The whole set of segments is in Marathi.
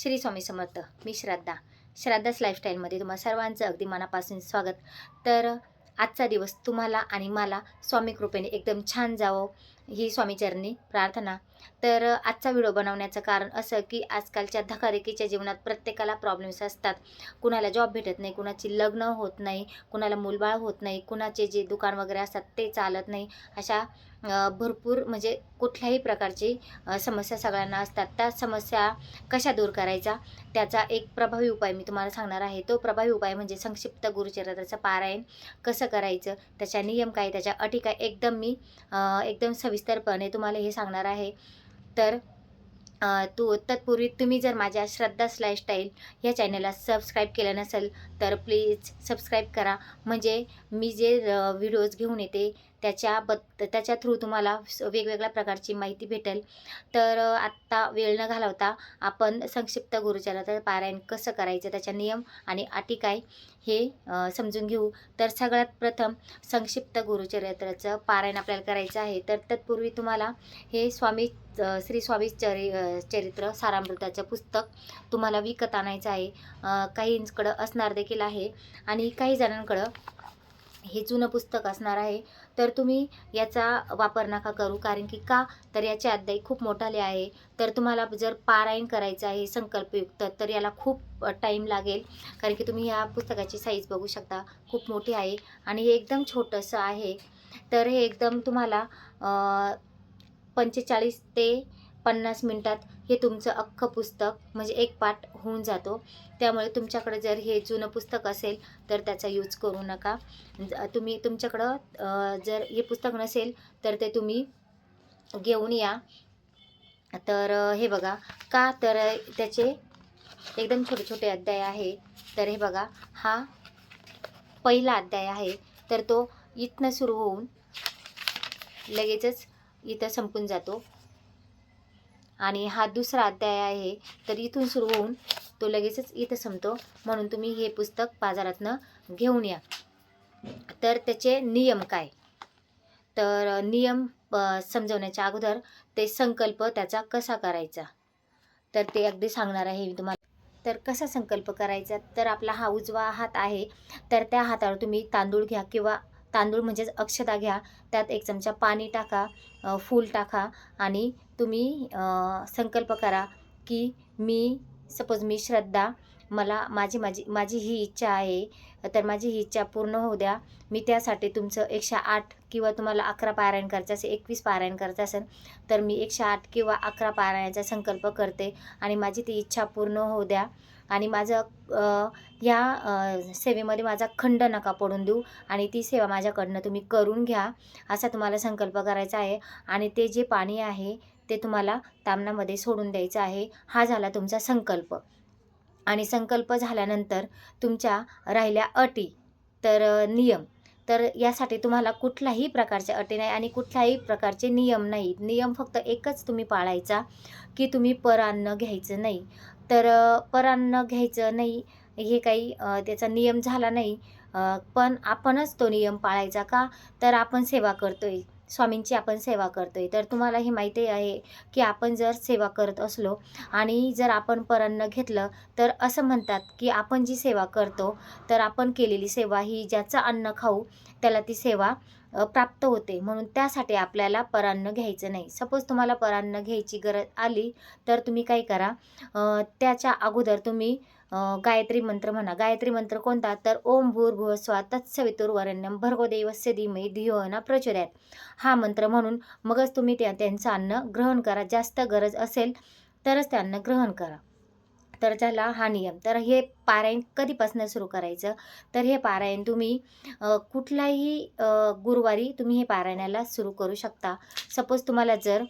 श्री स्वामी समर्थ. मी श्रद्धा. श्रद्धाच लाईफस्टाईलमध्ये तुम्हा सर्वांचं अगदी मनापासून स्वागत. तर आजचा दिवस तुम्हाला आणि मला स्वामी कृपेने एकदम छान जावं. ही स्वामीचरणी प्रार्थना. तर आजचा व्हिडिओ बनवण्याचं कारण असं की आजकालच्या धकाधकीच्या जीवनात प्रत्येकाला प्रॉब्लेम्स असतात. कुणाला जॉब भेटत नाही कुणाची लग्न होत नाही कुणाला मूलबाळ होत नाही कुणाचे जे दुकान वगैरे असतात ते चालत नाही. अशा भरपूर म्हणजे कुठल्याही प्रकारची समस्या सगळ्यांना असतात. त्या समस्या कशा दूर करायचा त्याचा एक प्रभावी उपाय मी तुम्हाला सांगणार आहे. तो प्रभावी उपाय म्हणजे संक्षिप्त गुरुचरित्राचं पारायण कसं करायचं? त्याच्या नियम काय? त्याच्या अटी काय? एकदम मी एकदम सवि सविस्तरपणे तुम्हाला हे सांगणार आहे. तर तू तत्पूर्वी तुम्ही जर माझ्या श्रद्धा लाईफस्टाईल या चॅनलला सबस्क्राईब केलं नसेल तर प्लीज सबस्क्राईब करा. म्हणजे मी जे व्हिडिओज घेऊन येते त्याच्याबद्द त्याच्या थ्रू तुम्हाला वेगवेगळ्या प्रकारची माहिती भेटेल. तर आत्ता वेळ न घालवता आपण संक्षिप्त गुरुचरित्राचं पारायण कसं करायचं त्याच्या नियम आणि अटी काय हे समजून घेऊ. तर सगळ्यात प्रथम संक्षिप्त गुरुचरित्राचं पारायण आपल्याला करायचं आहे. तर तत्पूर्वी तुम्हाला हे स्वामी श्री स्वामी चरि चरित्र सारामृताचं पुस्तक तुम्हाला विकत आणायचं आहे. काहींकडं असणार देखील आहे आणि काही जणांकडं हे जुनं पुस्तक असणार आहे. तर तुम्ही याचा वापर नका करू कारण की का? तर याचे अध्याय खूप मोठाले आहे. तर तुम्हाला जर पारायण करायचं आहे संकल्पयुक्त तर याला खूप टाईम लागेल. कारण की तुम्ही ह्या पुस्तकाची साईज बघू शकता. खूप मोठी आहे आणि हे एकदम छोटंसं आहे. तर हे एकदम तुम्हाला पंचेचाळीस ते पन्नास मिनटात हे तुमचं अख्खं पुस्तक म्हणजे एक पाठ होऊन जातो. त्यामुळे तुमच्याकडे जर हे जुनं पुस्तक असेल तर त्याचा यूज करू नका. ज- तुम्ही तुमच्याकडं जर हे पुस्तक नसेल तर ते तुम्ही घेऊन या. तर हे बघा का तर त्याचे एकदम छोटे छोटे अध्याय आहे. तर हे बघा हा पहिला अध्याय आहे. तर तो इथनं सुरू होऊन लगेचच इथं संपून जातो. आणि हा दुसरा अध्याय आहे. तर इथून सुरू होऊन तो लगेचच इथं संपतो. म्हणून तुम्ही हे पुस्तक बाजारातनं घेऊन या. तर त्याचे नियम काय? तर नियम समजवण्याच्या अगोदर ते संकल्प त्याचा कसा करायचा? तर ते अगदी सांगणार आहे मी तुम्हाला. तर कसा संकल्प करायचा? तर आपला हा उजवा हात आहे. तर त्या हातावर तुम्ही तांदूळ घ्या किंवा तांदूळ म्हणजेच अक्षता घ्या त्यात एक चमचा पाणी टाका फूल टाका आणि तुम्ही संकल्प करा की मी सपोज मी श्रद्धा मला माझी माझी माझी ही इच्छा आहे तर माझी ही इच्छा पूर्ण होऊ द्या. मी त्यासाठी तुमचं एकशे आठ किंवा तुम्हाला अकरा पारायण करायचं असेल एकवीस पारायण करायचं असेल तर मी एकशे आठ किंवा अकरा पारायणाचा संकल्प करते आणि माझी ती इच्छा पूर्ण होऊ द्या. आणि माझं ह्या या सेवेमध्ये माझा खंड नका पडून देऊ आणि ती सेवा माझ्याकडनं तुम्ही करून घ्या असा तुम्हाला संकल्प करायचा आहे. आणि ते जे पाणी आहे ते तुम्हाला तामणामध्ये सोडून द्यायचं आहे हा झाला तुमचा संकल्प. आणि संकल्प झाल्यानंतर तुमच्या राहिल्या अटी तर नियम. तर यासाठी तुम्हाला कुठल्याही प्रकारच्या अटी नाही आणि कुठल्याही प्रकारचे नियम नाही नियम फक्त एकच तुम्ही पाळायचा की तुम्ही परान्न घ्यायचं नाही. तर अ, परान्न घ्यायचं नाही हे काही त्याचा नियम झाला नाही. पण आपणच तो नियम पाळायचा का? तर आपण सेवा करतोय. स्वामींची आपण सेवा करतोय. तर तुम्हाला हे माहिती आहे की आपण जर सेवा करत असलो आणि जर आपण परान्न घेतलं तर असं म्हणतात की आपण जी सेवा करतो तर आपण केलेली सेवा ही ज्याचं अन्न खाऊ त्याला ती सेवा प्राप्त होते. म्हणून त्यासाठी आपल्याला परान्न घ्यायचं नाही. सपोज तुम्हाला परान्न घ्यायची गरज आली तर तुम्ही काय करा त्याच्या अगोदर तुम्ही गायत्री मंत्र म्हणा. गायत्री मंत्र कोणता? तर ओम भूर्भुव स्वा तत्सवितुर्वरण्यम भर्गो देवस्य धीमहि धियो न हा मंत्र म्हणून मगच तुम्ही त्या त्यांचं अन्न ग्रहण करा. जास्त गरज असेल तरच त्यांना ग्रहण करा. तर झाला हा नियम. तर हे पारायण कधीपासून सुरू करायचं? तर हे पारायण तुम्ही कुठल्याही गुरुवारी तुम्ही हे पारायणाला सुरू करू शकता. सपोज तुम्हाला जर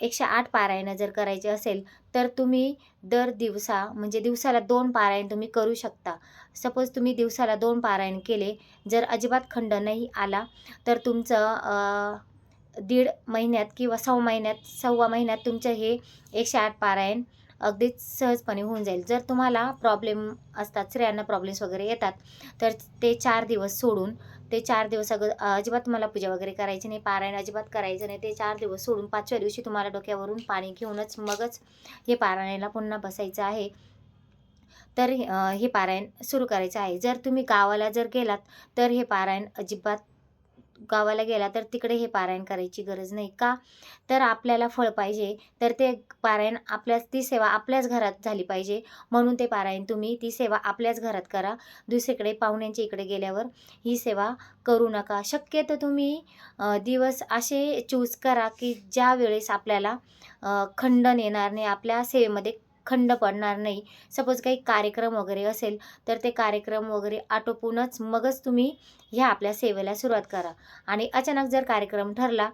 एकशे आठ पारायणं जर करायचे असेल तर तुम्ही दर दिवसा म्हणजे दिवसाला दोन पारायण तुम्ही करू शकता. सपोज तुम्ही दिवसाला दोन पारायण केले जर अजिबात खंड नाही आला तर तुमचं दीड महिन्यात किंवा सहा महिन्यात सव्वा महिन्यात तुमचं हे एकशे आठ पारायण अगदीच सहजपणे होऊन जाईल. जर तुम्हाला प्रॉब्लेम असतात स्त्रियांना प्रॉब्लेम्स वगैरे येतात तर ते चार दिवस सोडून ते चार दिवस अग अजिबात तुम्हाला पूजा वगैरे करायची नाही पारायण अजिबात करायचं नाही ते चार दिवस सोडून पाचव्या दिवशी तुम्हाला डोक्यावरून पाणी घेऊनच मगच हे पारायणाला पुन्हा बसायचं आहे. तर हे पारायण सुरू करायचं आहे. जर तुम्ही गावाला जर गेलात तर हे पारायण अजिबात गावाला गेला तर तिकडे हे पारायण करायची गरज नाही का? तर आपल्याला फळ पाहिजे. तर ते पारायण आपल्याच ती सेवा आपल्याच घरात झाली पाहिजे. म्हणून ते पारायण तुम्ही ती सेवा आपल्याच घरात करा. दुसरीकडे पाहुण्यांच्या इकडे गेल्यावर ही सेवा करू नका. शक्यतो तुम्ही दिवस असे चूज करा की ज्या वेळेस आपल्याला खंडन येणार नाही आपल्या सेवेमध्ये खंड पडणार नाही. सपोज काही कार्यक्रम वगैरे असेल तर ते कार्यक्रम वगैरे आटोपूनच मगच तुम्ही ह्या आपल्या सेवेला सुरुवात करा. आणि अचानक जर कार्यक्रम ठरला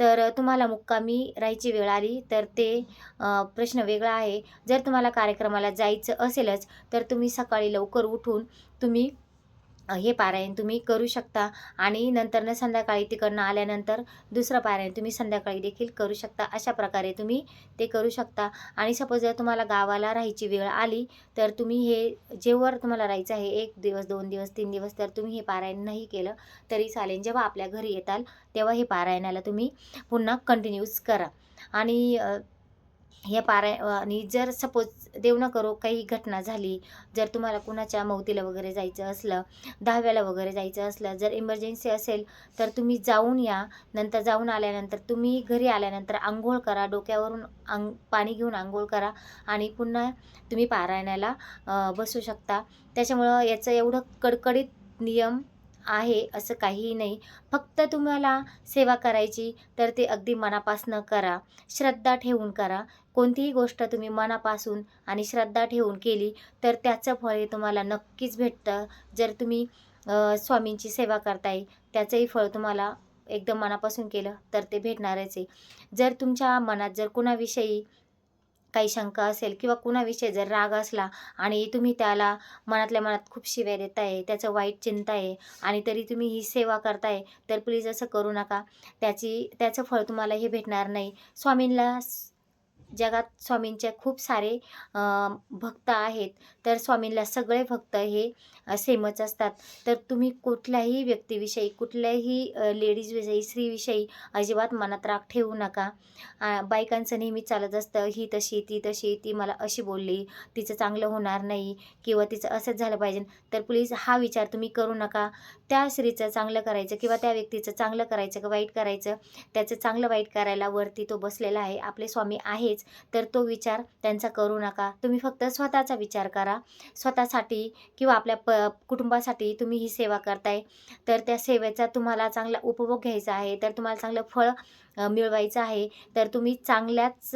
तर तुम्हाला मुक्कामी राहायची वेळ आली तर ते प्रश्न वेगळा आहे. जर तुम्हाला कार्यक्रमाला जायचं असेलच तर तुम्ही सकाळी लवकर उठून तुम्ही हे पारायण तुम्ही करू शकता आणि नंतरनं संध्याकाळी तिकडनं आल्यानंतर दुसरं पारायण तुम्ही संध्याकाळी देखील करू शकता अशा प्रकारे तुम्ही ते करू शकता. आणि सपोज जर तुम्हाला गावाला राहायची वेळ आली तर तुम्ही हे जेव्हा तुम्हाला राहायचं आहे एक दिवस दोन दिवस तीन दिवस तर तुम्ही हे पारायण नाही केलं तरी चालेल. जेव्हा आपल्या घरी येताल तेव्हा हे पारायणाला तुम्ही पुन्हा कंटिन्यूज करा. आणि हे पाराय आणि जर सपोज देव न करो काही घटना झाली जर तुम्हाला कुणाच्या मौतीला वगैरे जायचं असलं दहाव्याला वगैरे जायचं असलं जर इमर्जन्सी असेल तर तुम्ही जाऊन या. नंतर जाऊन आल्यानंतर तुम्ही घरी आल्यानंतर आंघोळ करा. डोक्यावरून आंग पाणी घेऊन आंघोळ करा आणि पुन्हा तुम्ही पारायणाला बसू शकता. त्याच्यामुळं याचं एवढं कडकडीत नियम आहे असं काहीही नाही. फक्त तुम्हाला सेवा करायची तर ते अगदी मनापासनं करा. श्रद्धा ठेवून करा. कोणतीही गोष्ट तुम्ही मनापासून आणि श्रद्धा ठेवून केली तर त्याचं फळ हे तुम्हाला नक्कीच भेटतं. जर तुम्ही स्वामींची सेवा करताय त्याचंही फळ तुम्हाला एकदम मनापासून केलं तर ते भेटणारच आहे. जर तुमच्या मनात जर कुणाविषयी काही शंका असेल किंवा कुणाविषयी जर राग असला आणि तुम्ही त्याला मनातल्या मनात खूप शिव्या देताय त्याचं वाईट चिंता आहे आणि तरी तुम्ही ही सेवा करताय तर प्लीज असं करू नका. त्याची त्याचं फळ तुम्हाला हे भेटणार नाही. स्वामींना जगात स्वामींचे खूप सारे भक्त आहेत. तर स्वामींना सगळे भक्त हे सेमच असतात. तर तुम्ही कुठल्याही व्यक्तीविषयी कुठल्याही लेडीजविषयी स्त्रीविषयी अजिबात मनात राग ठेवू नका. आ, बायकांचं नेहमी चालत असतं ही तशी ती तशी ती मला अशी बोलली तिचं चांगलं होणार नाही किंवा तिचं असंच झालं पाहिजे. तर प्लीज हा विचार तुम्ही करू नका. त्या स्त्रीचं चांगलं करायचं किंवा त्या व्यक्तीचं चांगलं करायचं का वाईट करायचं त्याचं चांगलं वाईट करायला वरती तो बसलेला आहे. आपले स्वामी आहेच. तर तो विचार त्यांचा करू नका. तुम्ही फक्त स्वतःचा विचार करा. स्वतःसाठी किंवा आपल्या प कुटुंबासाठी तुम्ही ही सेवा करताय. तर त्या सेवेचा तुम्हाला चांगला उपभोग घ्यायचा आहे. तर तुम्हाला चांगलं फळ मिळवायचं आहे. तर तुम्ही चांगल्याच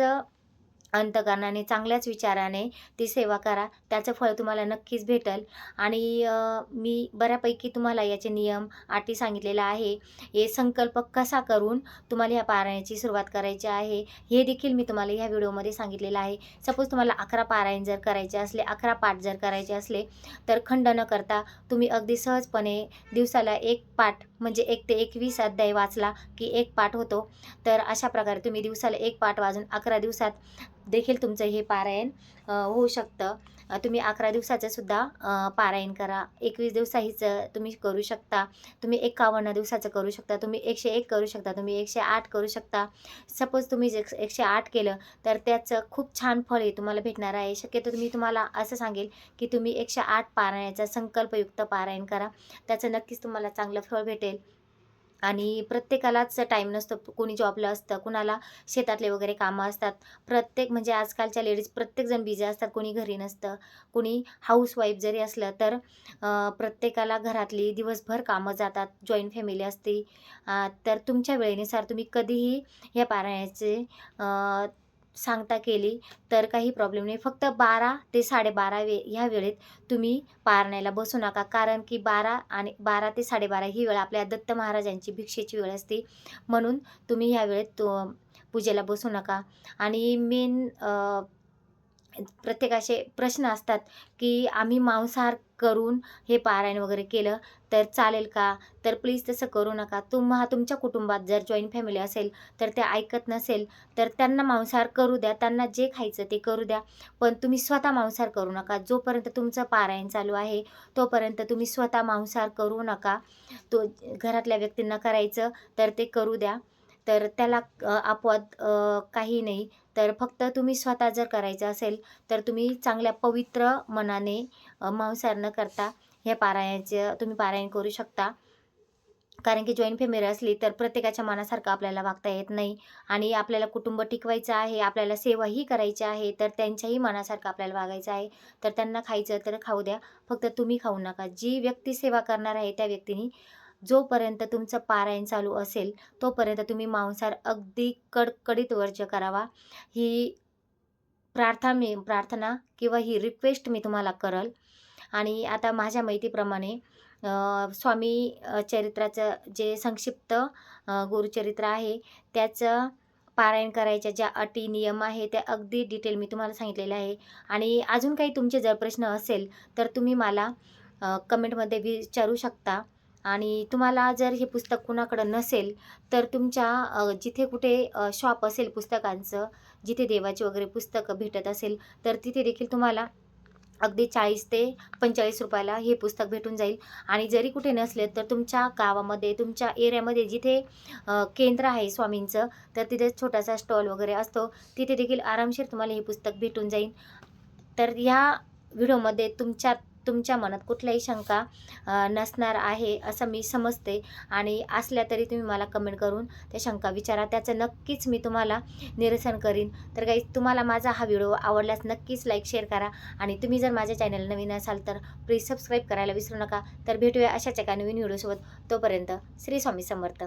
अंतकरणाने चांगल्याच विचाराने ती सेवा करा. त्याचं फळ तुम्हाला नक्कीच भेटेल. आणि मी बऱ्यापैकी तुम्हाला याचे नियम अटी सांगितलेला आहे. हे संकल्प कसा करून तुम्हाला ह्या पारायणाची सुरुवात करायची आहे हे देखील मी तुम्हाला ह्या व्हिडिओमध्ये सांगितलेलं आहे. सपोज तुम्हाला अकरा पारायण जर करायचे असले अकरा पाठ जर करायचे असले तर खंड न करता तुम्ही अगदी सहजपणे दिवसाला एक पाठ म्हणजे एक ते एकवीस अध्याय वाचला की एक पाठ होतो. तर अशा प्रकारे तुम्ही दिवसाला एक पाठ वाजून अकरा दिवसात देखील तुमचं हे पारायण होऊ शकतं. तुम्ही अकरा दिवसाचं सुद्धा पारायण करा. एकवीस दिवसाहीचं तुम्ही करू शकता. तुम्ही एकावन्न दिवसाचं करू शकता. तुम्ही एकशे एक करू शकता. तुम्ही एकशे आठ करू शकता. सपोज तुम्ही जे एकशे आठ केलं तर त्याचं खूप छान फळ हे तुम्हाला भेटणार आहे. शक्यतो तुम्ही तुम्हाला असं सांगेल की तुम्ही एकशे आठ पारायणाचा संकल्पयुक्त पारायण करा. त्याचं नक्कीच तुम्हाला चांगलं फळ भेटेल. आणि प्रत्येकालाच टाईम नसतो. कोणी जॉबला असतं कुणाला शेतातले वगैरे कामं असतात. प्रत्येक म्हणजे आजकालच्या लेडीज प्रत्येकजण बिझी असतात कोणी घरी नसतं. कोणी हाऊसवाईफ जरी असलं तर प्रत्येकाला घरातली दिवसभर कामं जातात जॉईंट फॅमिली असते. तर तुमच्या वेळेनुसार तुम्ही कधीही या पारायणाचे सांगता केली तर काही प्रॉब्लेम नाही. फक्त बारा ते साडेबारा वे ह्या वेळेत तुम्ही पारण्याला बसू नका. कारण की बारा आणि बारा ते साडेबारा ही वेळ आपल्या दत्त महाराजांची भिक्षेची वेळ असते. म्हणून तुम्ही ह्या वेळेत तो पूजेला बसू नका. आणि मेन प्रत्येकाचे प्रश्न असतात की आम्ही मांसाहार करून हे पारायण वगैरे केलं तर चालेल का? तर प्लीज तसं करू नका. तुम्हा तुमच्या कुटुंबात जर जॉईंट फॅमिली असेल तर ते ऐकत नसेल तर त्यांना मांसाहार करू द्या. त्यांना जे खायचं ते करू द्या. पण तुम्ही स्वतः मांसाहार करू नका. जोपर्यंत तुमचं पारायण चालू आहे तोपर्यंत तुम्ही स्वतः मांसाहार करू नका. तो घरातल्या व्यक्तींना करायचं तर ते करू द्या. तर त्याला अपवाद काही नाही. तर फक्त तुम्ही स्वतः जर करायचं असेल तर तुम्ही चांगल्या पवित्र मनाने मांसाहार न करता. हे पारायणाचं तुम्ही पारायण करू शकता. कारण की जॉईंट फॅमिली असली तर प्रत्येकाच्या मनासारखं आपल्याला वागता येत नाही. आणि आपल्याला कुटुंब टिकवायचं आहे आपल्याला सेवाही करायची आहे तर त्यांच्याही मनासारखं आपल्याला वागायचं आहे. तर त्यांना खायचं तर खाऊ द्या. फक्त तुम्ही खाऊ नका. जी व्यक्ती सेवा करणार आहे त्या व्यक्तीने जोपर्यंत तुमचं पारायण चालू असेल तोपर्यंत तुम्ही मांसाहार अगदी कडकडीत वर्ज करावा. ही प्रार्थना मी प्रार्थना किंवा ही रिक्वेस्ट मी तुम्हाला करल. आणि आता माझ्या माहितीप्रमाणे स्वामी चरित्राचं जे संक्षिप्त गुरुचरित्र आहे त्याचं पारायण करायच्या ज्या अटी नियम आहे त्या अगदी डिटेल मी तुम्हाला सांगितलेलं आहे. आणि अजून काही तुमचे जर प्रश्न असेल तर तुम्ही मला कमेंटमध्ये विचारू शकता. आणि तुम्हाला जर हे पुस्तक कुणाकडं नसेल तर तुमच्या जिथे कुठे शॉप असेल पुस्तकांचं जिथे देवाची वगैरे पुस्तकं भेटत असेल तर तिथे देखील तुम्हाला अगदी चाळीस ते पंचेचाळीस रुपयाला हे पुस्तक भेटून जाईल. आणि जरी कुठे नसले तर तुमच्या गावामध्ये तुमच्या एरियामध्ये जिथे केंद्र आहे स्वामींचं तर तिथे छोटासा स्टॉल वगैरे असतो तिथे देखील आरामशीर तुम्हाला हे पुस्तक भेटून जाईल. तर ह्या व्हिडिओमध्ये तुमच्या तुमच्या मनात कुठल्याही शंका नसणार आहे असं मी समजते. आणि असल्या तरी तुम्ही मला कमेंट करून त्या शंका विचारा. त्याचं नक्कीच मी तुम्हाला निरसन करीन. तर काही तुम्हाला माझा हा व्हिडिओ आवडल्यास नक्कीच लाईक शेअर करा. आणि तुम्ही जर माझ्या चॅनल नवीन असाल तर प्लीज सबस्क्राईब करायला विसरू नका. तर भेटूया अशाच एका नवीन व्हिडिओसोबत तोपर्यंत श्री स्वामी समर्थ.